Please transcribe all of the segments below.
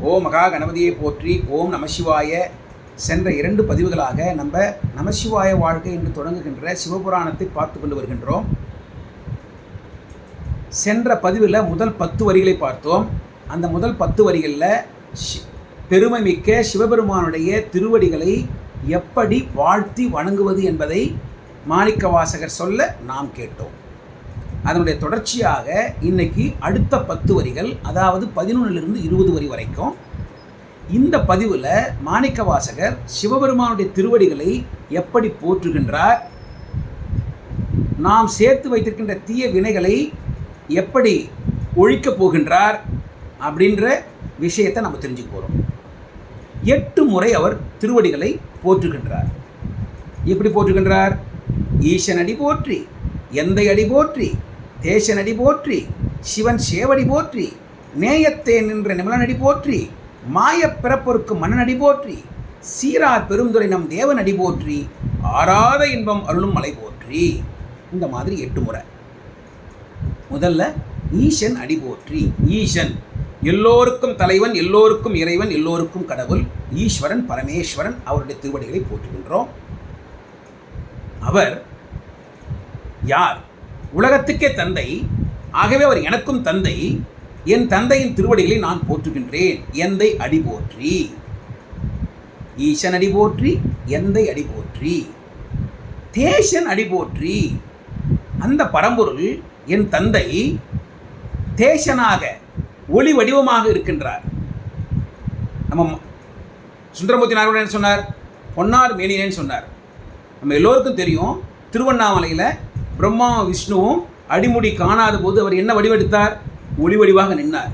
ஓம் மகா கணபதியை போற்றி ஓம் நமசிவாய சென்ற இரண்டு பதிவுகளாக நம்ம நமசிவாய வாழ்க்கை என்று தொடங்குகின்ற சிவபுராணத்தை பார்த்து கொண்டு வருகின்றோம். சென்ற பதிவில் முதல் பத்து வரிகளை பார்த்தோம். அந்த முதல் பத்து வரிகளில் ஷி- பெருமைமிக்க சிவபெருமானுடைய திருவடிகளை எப்படி வாழ்த்தி வணங்குவது என்பதை மாணிக்கவாசகர் சொல்ல நாம் கேட்டோம். அதனுடைய தொடர்ச்சியாக இன்னைக்கு அடுத்த பத்து வரிகள் அதாவது பதினொன்றிலிருந்து இருபது வரி வரைக்கும். இந்த பதிவில் மாணிக்கவாசகர் சிவபெருமானுடைய திருவடிகளை எப்படி போற்றுகின்றார் நாம் சேர்த்து வைத்திருக்கின்ற தீய வினைகளை எப்படி ஒழிக்கப் போகின்றார் அப்படின்ற விஷயத்தை நம்ம தெரிஞ்சுக்க போகிறோம் எட்டு முறை அவர் திருவடிகளை போற்றுகின்றார். எப்படி போற்றுகின்றார்? ஈசனடி போற்றி எந்த அடி போற்றி தேசநடி போற்றி சிவன் சேவடி போற்றி நேயத்தே நின்ற நிமலனடி போற்றி மாயப் பிறப்பொருக்கு மன்னனடி போற்றி சீரார் பெருந்துரை நம் தேவனடி போற்றி ஆறாத இன்பம் அருளும் மலை போற்றி. இந்த மாதிரி எட்டு முறை. முதல்ல ஈசன் அடி போற்றி. ஈசன். எல்லோருக்கும் தலைவன் எல்லோருக்கும் இறைவன் எல்லோருக்கும் கடவுள் ஈஸ்வரன் பரமேஸ்வரன் அவருடைய திருவடிகளை போற்றுகின்றோம். அவர் யார்? உலகத்துக்கே தந்தை. ஆகவே அவர் எனக்கும் தந்தை. என் தந்தையின் திருவடிகளை நான் போற்றுகின்றேன். எந்தை அடி போற்றி? ஈசன் அடி போற்றி எந்தை அடி போற்றி? தேசன் அடி போற்றி? அந்த பரம்பொருள் என் தந்தை தேசனாக ஒளி வடிவமாக இருக்கின்றார். நம்ம சுந்தரமூர்த்தி நாராயணன் சொன்னார் பொன்னார் மேனியன்னு சொன்னார். நம்ம எல்லோருக்கும் தெரியும் திருவண்ணாமலையில் பிரம்மா விஷ்ணுவும் அடிமுடி காணாத போது அவர் என்ன வடிவெடுத்தார்? ஒளி வடிவாக நின்னார்.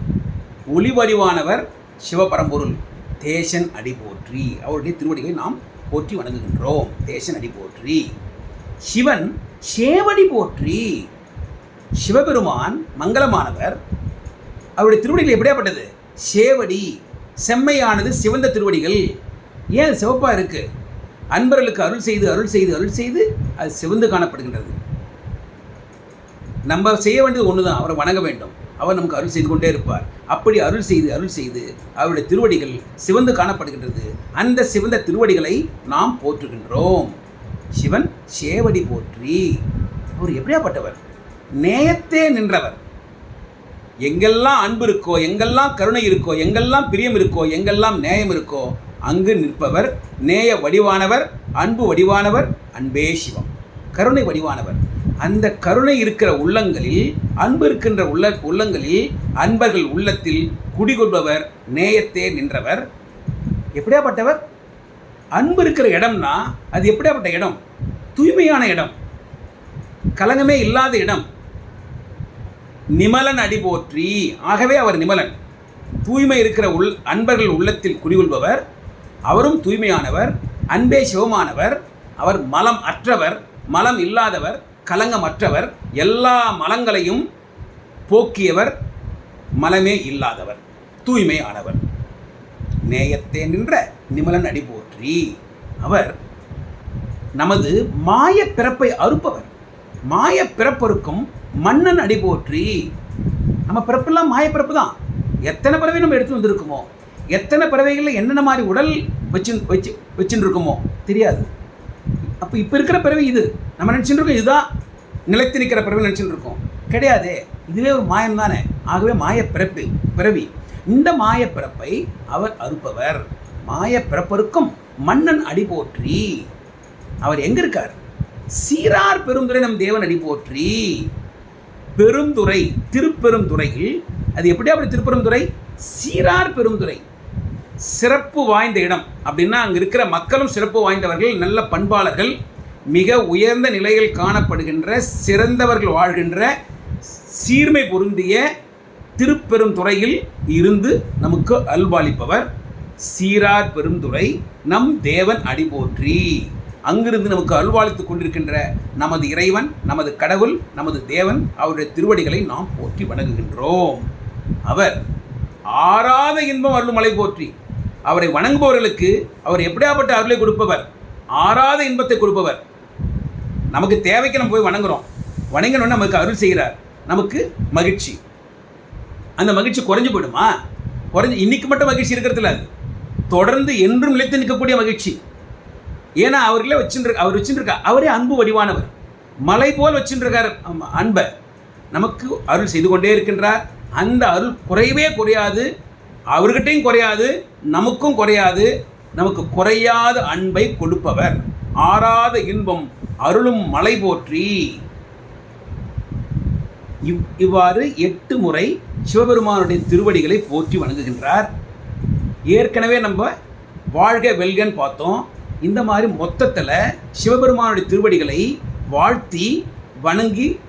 ஒளி வடிவானவர் சிவபரம்பொருள் தேசன் அடி போற்றி. அவருடைய திருவடிகளை நாம் போற்றி வணங்குகின்றோம். தேசன் அடி போற்றி. சிவன் சேவடி போற்றி. சிவபெருமான் மங்களமானவர். அவருடைய திருவடிகள் எப்படியாப்பட்டது? சேவடி செம்மையானது சிவந்த திருவடிகள். ஏன் சிவப்பாக இருக்குது அன்பர்களுக்கு அருள் செய்து அருள் செய்து அருள் செய்து அது சிவந்து காணப்படுகின்றது. நம்ம செய்ய வேண்டியது ஒன்று தான் அவரை வணங்க வேண்டும். அவர் நமக்கு அருள் செய்து கொண்டே இருப்பார். அப்படி அருள் செய்து அருள் செய்து அவருடைய திருவடிகள் சிவந்து காணப்படுகின்றது. அந்த சிவந்த திருவடிகளை நாம் போற்றுகின்றோம். சிவன் சேவடி போற்றி. அவர் எப்படியாப்பட்டவர்? நேயத்தே நின்றவர். எங்கெல்லாம் அன்பு இருக்கோ எங்கெல்லாம் கருணை இருக்கோ எங்கெல்லாம் பிரியம் இருக்கோ எங்கெல்லாம் நேயம் இருக்கோ அங்கு நிற்பவர் நேய வடிவானவர் அன்பு வடிவானவர் அன்பே சிவம். கருணை வடிவானவர். அந்த கருணை இருக்கிற உள்ளங்களில் அன்பு இருக்கின்ற உள்ள உள்ளங்களில் அன்பர்கள் உள்ளத்தில் குடிகொள்பவர் நேயத்தே நின்றவர். எப்படியாப்பட்டவர்? அன்பு இருக்கிற இடம்னா அது எப்படியாப்பட்ட இடம்? தூய்மையான இடம். கலங்கமே இல்லாத இடம். நிமலன் அடி போற்றி. ஆகவே அவர் நிமலன். தூய்மை இருக்கிற உள் அன்பர்கள் உள்ளத்தில் குடிகொள்பவர். அவரும் தூய்மையானவர். அன்பே சிவமானவர். அவர் மலம் அற்றவர். மலம் இல்லாதவர். கலங்கமற்றவர் எல்லா மலங்களையும் போக்கியவர் மலமே இல்லாதவர் தூய்மையானவர். நேயத்தே நின்ற நிமலன் அடி போற்றி. அவர் நமது மாய பிறப்பை அறுப்பவர். மாய பிறப்பருக்கும் மன்னன் அடி போற்றி. நம்ம பிறப்பெல்லாம் மாய பிறப்பு தான். எத்தனை பறவை நம்ம எடுத்து வந்திருக்குமோ? எத்தனை பறவைகளில் என்னென்ன மாதிரி உடல் வச்சு வச்சு வச்சுட்டு இருக்குமோ தெரியாது. அப்போ இப்போ இருக்கிற பிறவி இது. நம்ம நினச்சிட்டு இருக்கோம் இதுதான் நிலைத்து நிற்கிற பிறவி நினச்சிட்டு இருக்கோம் கிடையாது. இதுவே ஒரு மாயம் தானே. ஆகவே மாய பிறப்பு பிறவி. இந்த மாய பிறப்பை அவர் அறுப்பவர். மாய பிறப்பருக்கும் மன்னன் அடி போற்றி. அவர் எங்க இருக்கார் சீரார் பெருந்துரை நம் தேவன் அடி போற்றி. பெருந்துறை திருப்பெருந்துறையில். அது எப்படி அப்படி திருப்பெருந்துறை? சீரார் பெருந்துறை. சிறப்பு வாய்ந்த இடம் அப்படின்னா அங்கே இருக்கிற மக்களும் சிறப்பு வாய்ந்தவர்கள் நல்ல பண்பாளர்கள் மிக உயர்ந்த நிலையில் காணப்படுகின்ற சிறந்தவர்கள் வாழ்கின்ற சீர்மை பொருந்திய திருப்பெருந்துறையில் இருந்து நமக்கு அல்வாளிப்பவர் சீரார் பெருந்துறை நம் தேவன் அடி போற்றி அங்கிருந்து நமக்கு அல்வாளித்துக் கொண்டிருக்கின்ற நமது இறைவன் நமது கடவுள் நமது தேவன் அவருடைய திருவடிகளை நாம் போற்றி வணங்குகின்றோம். அவர் ஆறாத இன்பம் அருள்மலை போற்றி. அவரை வணங்குபவர்களுக்கு அவர் எப்படியாப்பட்ட அருளை கொடுப்பவர்? ஆறாத இன்பத்தை கொடுப்பவர். நமக்கு தேவைக்கு நம்ம போய் வணங்குறோம். வணங்கணும்னு நமக்கு அருள் செய்கிறார். நமக்கு மகிழ்ச்சி. அந்த மகிழ்ச்சி குறைஞ்சு போயிடுமா? குறைஞ்சு இன்னைக்கு மட்டும் மகிழ்ச்சி இருக்கிறதுல அது. தொடர்ந்து என்றும் நிலைத்து நிற்கக்கூடிய மகிழ்ச்சி. ஏன்னா அவர்களே வச்சுருக்க அவர் வச்சுருக்கா அவரே அன்பு வடிவானவர். மலை போல் வச்சுருக்கார் அன்பை. நமக்கு அருள் செய்து கொண்டே இருக்கின்றார். அந்த அருள் குறையவே குறையாது. அவர்கிட்டையும் குறையாது நமக்கும் குறையாது. நமக்கு குறையாத அன்பை கொடுப்பவர். ஆறாத இன்பம் அருளும் மலை போற்றி. இவ் இவ்வாறு எட்டு முறை சிவபெருமானுடைய திருவடிகளை போற்றி வணங்குகின்றார். ஏற்கனவே நம்ம வாழ்க வெல்கன்னு பார்த்தோம். இந்த மாதிரி மொத்தத்தில் சிவபெருமானுடைய திருவடிகளை வாழ்த்தி வணங்கி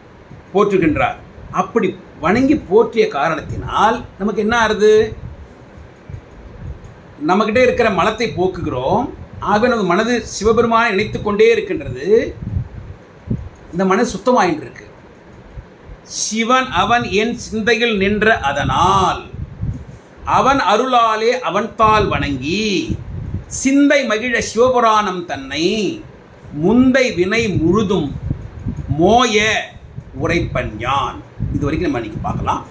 போற்றுகின்றார். அப்படி வணங்கி போற்றிய காரணத்தினால் நமக்கு என்ன ஆறுது? நம்மக்கிட்ட இருக்கிற மலத்தை போக்குகிறோம். ஆக நமது மனது சிவபெருமானை நினைத்து கொண்டே இருக்கின்றது. இந்த மனது சுத்தமாயின்னு இருக்கு சிவன் அவன் என் சிந்தையில் நின்ற அதனால் அவன் அருளாலே அவன்தால் வணங்கி சிந்தை மகிழ சிவபுராணம் தன்னை முந்தை வினை முழுதும் மோய உரைப்பன் யான். இது வரைக்கும் நம்ம இன்னைக்கு பார்க்கலாம்.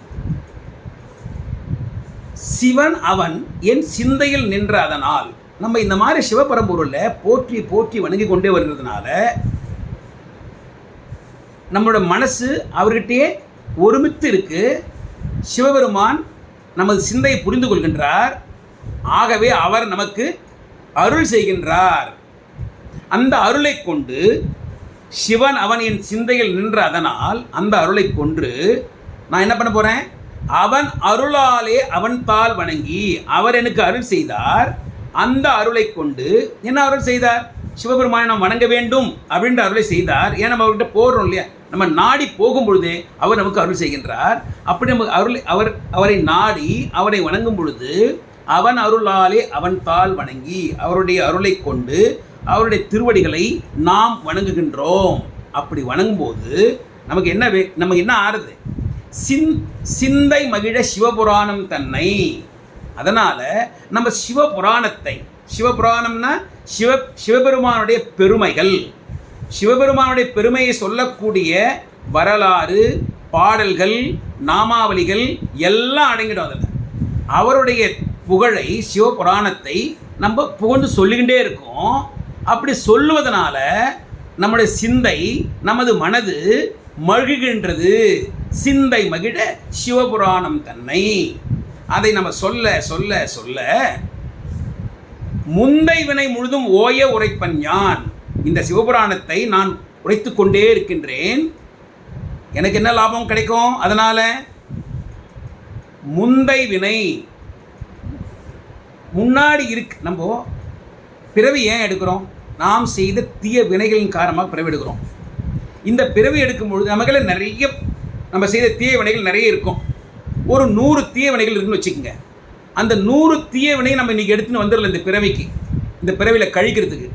சிவன் அவன் என் சிந்தையில் நின்ற அதனால் நம்ம இந்த மாதிரி சிவபரம்பொருளில் போற்றி போற்றி வணங்கி கொண்டே வருகிறதுனால நம்மளோட மனசு அவர்கிட்டயே ஒருமித்து இருக்கு. சிவபெருமான் நமது சிந்தையை புரிந்து கொள்கின்றார். ஆகவே அவர் நமக்கு அருள் செய்கின்றார். அந்த அருளை கொண்டு சிவன் அவன் என் சிந்தையில் நின்ற அதனால் அந்த அருளை கொன்று நான் என்ன பண்ண போகிறேன் அவன் அருளாலே அவன் பால் வணங்கி அவர் எனக்கு அருள் செய்தார். அந்த அருளை கொண்டு என்ன அருள் செய்தார்? சிவபெருமானை நாம் வணங்க வேண்டும் அப்படின்ற அருளை செய்தார். ஏன் நம்ம அவர்கிட்ட போடுறோம் இல்லையா? நம்ம நாடி போகும் பொழுது அவர் நமக்கு அருள் செய்கின்றார். அப்படி நமக்கு அருள் அவர் அவரை நாடி அவரை வணங்கும் பொழுது அவன் அருளாலே அவன் தால் வணங்கி அவருடைய அருளை கொண்டு அவருடைய திருவடிகளை நாம் வணங்குகின்றோம். அப்படி வணங்கும்போது நமக்கு என்ன வே நமக்கு என்ன ஆறுது? சிந் சிந்தை மகிழ சிவபுராணம் தன்னை. அதனால் நம்ம சிவபுராணத்தை சிவபுராணம்னா சிவ சிவபெருமானுடைய பெருமைகள். சிவபெருமானுடைய பெருமையை சொல்லக்கூடிய வரலாறு பாடல்கள் நாமாவளிகள் எல்லாம் அடங்கிடும் அதில். அவருடைய புகழை சிவபுராணத்தை நம்ம புகழ்ந்து சொல்லிக்கிட்டே இருக்கோம். அப்படி சொல்லுவதனால நம்முடைய சிந்தை நமது மனது மழுகின்றது சிந்தை மகிழ சிவபுராணம் தன்னை. அதை நம்ம சொல்ல சொல்ல சொல்ல முந்தை வினை முழுதும் ஓய உரைப்பன் யான்? இந்த சிவபுராணத்தை நான் உரைத்து கொண்டே இருக்கின்றேன். எனக்கு என்ன லாபம் கிடைக்கும் அதனால? முந்தை வினை முன்னாடி இருக்கு. நம்ம பிறவி ஏன் எடுக்கிறோம்? நாம் செய்த தீய வினைகளின் காரணமாக பிறவி எடுக்கிறோம். இந்த பிறவி எடுக்கும் பொழுது நமக்குள்ள நிறைய நம்ம செய்த தீய வினைகள் நிறைய இருக்கும். ஒரு நூறு தீய வினைகள் இருக்குன்னு வச்சுக்கோங்க. அந்த நூறு தீய வினையை நம்ம இன்றைக்கி எடுத்துன்னு வந்துடல இந்த பிறவிக்கு. இந்த பிறவியில் கழிக்கிறதுக்கு.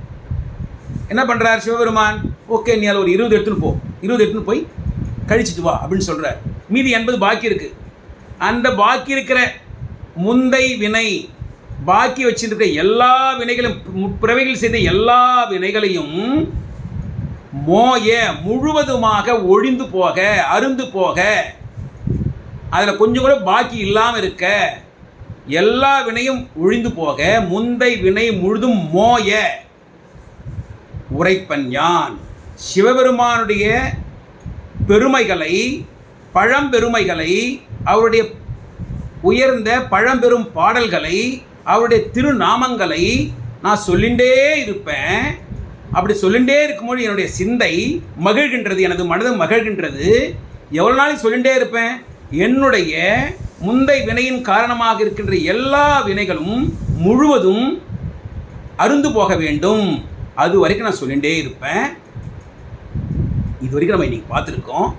என்ன பண்ணுறார் சிவபெருமான்? ஓகே நீ அதில் ஒரு இருபது எடுத்துன்னு போ. இருபது எடுத்துன்னு போய் கழிச்சிட்டு வா அப்படின்னு சொல்கிறார் மீதி எண்பது பாக்கி இருக்குது அந்த பாக்கி இருக்கிற முந்தை வினை பாக்கி வச்சிருக்க எல்லா வினைகளும் பிறவைகள் செய்த எல்லா வினைகளையும் மோய முழுவதுமாக ஒழிந்து போக அருந்து போக அதில் கொஞ்சம் கூட பாக்கி இல்லாமல் இருக்க எல்லா வினையும் ஒழிந்து போக முந்தை வினை முழுதும் மோய உரைப்பன் யான். சிவபெருமானுடைய பெருமைகளை பழம்பெருமைகளை அவருடைய உயர்ந்த பழம்பெரும் பாடல்களை அவருடைய திருநாமங்களை நான் சொல்லிகிட்டே இருப்பேன். அப்படி சொல்லிகிட்டே இருக்கும்போது என்னுடைய சிந்தை மகிழ்கின்றது எனது மனதும் மகிழ்கின்றது. எவ்வளோ நாளைக்கு சொல்லிகிட்டே இருப்பேன்? என்னுடைய முந்தை வினையின் காரணமாக இருக்கின்ற எல்லா வினைகளும் முழுவதும் அருந்து போக வேண்டும். அது வரைக்கும் நான் சொல்லிகிட்டே இருப்பேன். இது வரைக்கும் நம்ம இன்றைக்கி பார்த்துருக்கோம்.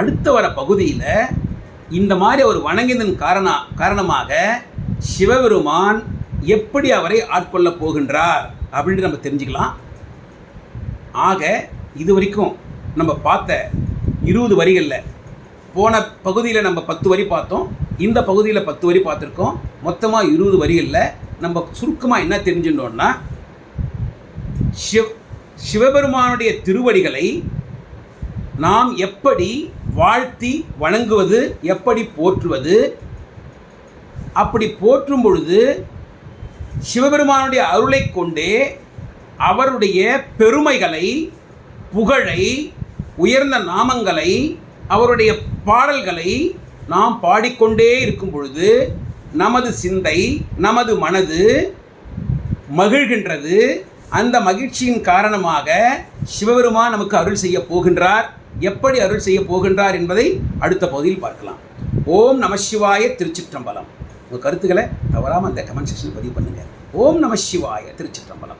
அடுத்த வர பகுதியில் இந்த மாதிரி அவர் வணங்கியதன் காரண காரணமாக சிவபெருமான் எப்படி அவரை ஆட்கொள்ளப் போகின்றார் அப்படின்ட்டு நம்ம தெரிஞ்சுக்கலாம். ஆக இது வரைக்கும் நம்ம பார்த்த இருபது வரிகளில் போன பகுதியில் நம்ம பத்து வரி பார்த்தோம். இந்த பகுதியில் பத்து வரி பார்த்துருக்கோம். மொத்தமாக இருபது வரிகளில் நம்ம சுருக்கமாக என்ன தெரிஞ்சுட்டோம்னா சிவ் சிவபெருமானுடைய திருவடிகளை நாம் எப்படி வாழ்த்தி வணங்குவது எப்படி போற்றுவது அப்படி போற்றும் பொழுது சிவபெருமானுடைய அருளை கொண்டே அவருடைய பெருமைகளை புகழை உயர்ந்த நாமங்களை அவருடைய பாடல்களை நாம் பாடிக்கொண்டே இருக்கும் பொழுது நமது சிந்தை நமது மனது மகிழ்கின்றது. அந்த மகிழ்ச்சியின் காரணமாக சிவபெருமான் நமக்கு அருள் செய்ய போகின்றார். எப்படி அருள் செய்ய போகின்றார் என்பதை அடுத்த பகுதியில் பார்க்கலாம். ஓம் நமசிவாய திருச்சிற்றம்பலம். உங்கள் கருத்துக்களை தவறாமல் அந்த கமெண்ட் செக்ஷன் பதிவு பண்ணுங்கள் ஓம் நமசிவாய திருச்சிற்றம்பலம்.